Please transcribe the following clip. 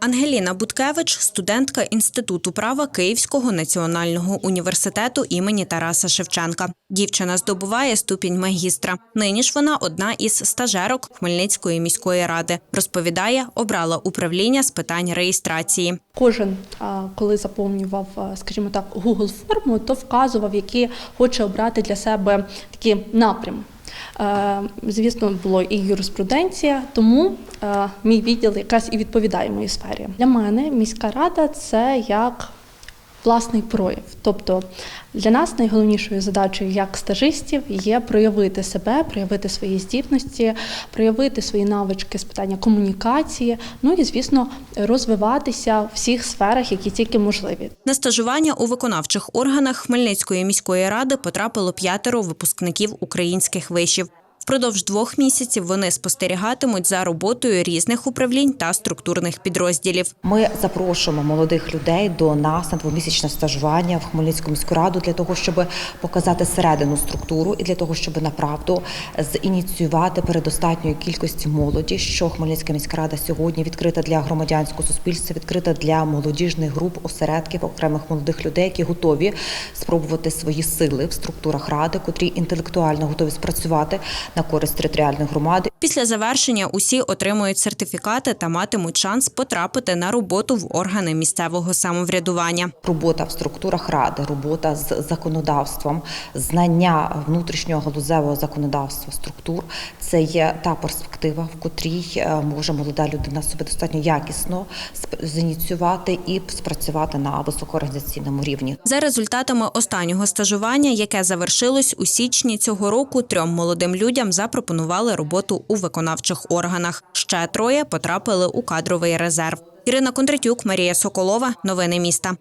Ангеліна Буткевич, студентка Інституту права Київського національного університету імені Тараса Шевченка. Дівчина здобуває ступінь магістра. Нині ж вона одна із стажерок Хмельницької міської ради. Розповідає, обрала управління з питань реєстрації. Кожен, коли заповнював, скажімо так, Google форму, то вказував, які хоче обрати для себе такі напрям. Е, Звісно, було і юриспруденція, тому е, мій відділ якраз і відповідає моїй сфері. Для мене міська рада це як власний прояв. Тобто для нас найголовнішою задачею як стажистів є проявити себе, проявити свої здібності, проявити свої навички з питання комунікації, ну і звісно, розвиватися в всіх сферах, які тільки можливі. На стажування у виконавчих органах Хмельницької міської ради потрапило п'ятеро випускників українських вишів. Впродовж двох місяців вони спостерігатимуть за роботою різних управлінь та структурних підрозділів. Ми запрошуємо молодих людей до нас на двомісячне стажування в Хмельницьку міську раду для того, щоб показати середину структуру і для того, щоб направду зініціювати передостатньої кількості молоді, що Хмельницька міська рада сьогодні відкрита для громадянського суспільства, відкрита для молодіжних груп, осередків, окремих молодих людей, які готові спробувати свої сили в структурах ради, котрі інтелектуально готові спрацювати на користь територіальної громади. Після завершення усі отримують сертифікати та матимуть шанс потрапити на роботу в органи місцевого самоврядування. Робота в структурах ради, робота з законодавством, знання внутрішнього галузевого законодавства структур це є та перспектива, в котрій е, може молода людина себе достатньо якісно зініціювати і спрацювати на високоорганізаційному рівні. За результатами останнього стажування, яке завершилось у січні цього року, трьом молодим людям запропонували роботу у виконавчих органах. Ще троє потрапили у кадровий резерв. Ірина Кондратюк, Марія Соколова. Новини міста.